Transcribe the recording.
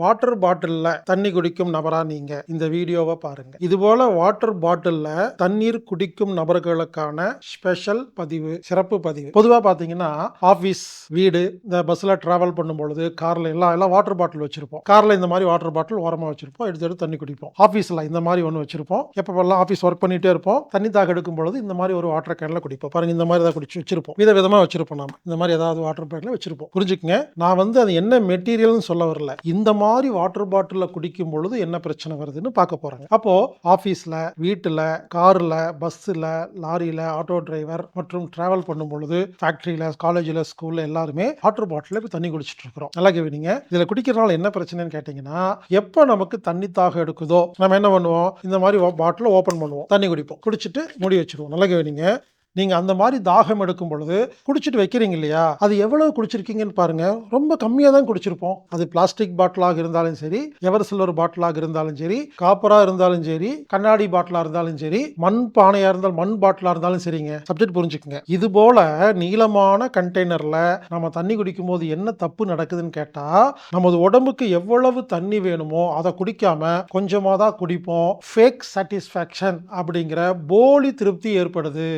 Water பாட்டில்ல தண்ணி குடிக்கும் நபரா நீங்க. இந்த வீடியோவை பாருங்க. இது போல வாட்டர் பாட்டில்ல தண்ணீர் குடிக்கும் நபர்களுக்கான ஸ்பெஷல் பதிவு சிறப்பு பதிவு. பொதுவா பாத்தீங்கன்னா ஆபீஸ் வீடு இந்த பஸ்ல டிராவல் பண்ணும் பொழுது கார்ல எல்லாம் எல்லாம் வாட்டர் பாட்டில் வச்சிருப்போம். கார்ல இந்த மாதிரி வாட்டர் பாட்டில் ஓரமா வச்சிருப்போம். எடுத்து எடுத்து தண்ணி குடிப்போம். ஆபீஸ்ல இந்த மாதிரி ஒன்று வச்சிருப்போம். எப்பப்பெல்லாம் ஆபீஸ் ஒர்க் பண்ணிட்டே இருப்போம் தண்ணி தாக எடுக்கும் பொழுது இந்த மாதிரி ஒரு வாட்டர் கேன்ல குடிப்போம். பாருங்க இந்த மாதிரி தான் குடிச்சு வச்சிருப்போம். வித விதமா வச்சிருப்போம் நம்ம இந்த மாதிரி ஏதாவது வாட்டர் பாட்டில் வச்சிருப்போம். புரிஞ்சுக்கங்க? நான் வந்து அது என்ன மெட்டீரியல்னு சொல்ல வரல. இந்த மாதிரி வாட்டர் பாட்டிலில் குடிக்கும் பொழுது என்ன பிரச்சனை வருதுன்னு பார்க்க போகிறாங்க அப்போது ஆஃபீஸில் வீட்டில் காரில் பஸ்ஸில் லாரியில் ஆட்டோ டிரைவர் மற்றும் ட்ராவல் பண்ணும் பொழுது ஃபேக்ட்ரியில் காலேஜில் ஸ்கூலில் எல்லாருமே வாட்டர் பாட்டிலில் இப்போ தண்ணி குடிச்சிட்டு இருக்கிறோம். நல்லா கேவீங்க. இதில் குடிக்கிறனால என்ன பிரச்சனைன்னு கேட்டிங்கன்னா எப்போ நமக்கு தண்ணி தாக எடுக்குதோ நம்ம என்ன பண்ணுவோம்? இந்த மாதிரி பாட்டிலை ஓப்பன் பண்ணுவோம். தண்ணி குடிப்போம். குடிச்சிட்டு மூடி வச்சுருவோம். நல்லா கேவீங்க. நீங்க அந்த மாதிரி தாகம் எடுக்கும் பொழுது குடிச்சிட்டு வைக்கிறீங்க இல்லையா? அது எவ்வளவு குடிச்சிருக்கீங்கன்னு பாருங்க. ரொம்ப கம்மியாக தான் குடிச்சிருப்போம். அது பிளாஸ்டிக் பாட்டிலாக இருந்தாலும் சரி எவர் சில்வர் பாட்டிலாக இருந்தாலும் சரி காப்பரா இருந்தாலும் சரி கண்ணாடி பாட்டிலா இருந்தாலும் சரி மண் பானையா இருந்தாலும் மண் பாட்டிலா இருந்தாலும் சரிங்க. சப்ஜெக்ட் புரிஞ்சுக்கோங்க. இது போல நீளமான கண்டெய்னர்ல நம்ம தண்ணி குடிக்கும் போது என்ன தப்பு நடக்குதுன்னு கேட்டா நமது உடம்புக்கு எவ்வளவு தண்ணி வேணுமோ அதை குடிக்காம கொஞ்சமா தான் குடிப்போம். ஃபேக் சாட்டிஸ்ஃபேக்ஷன் அப்படிங்கிற போலி திருப்தி ஏற்படுது.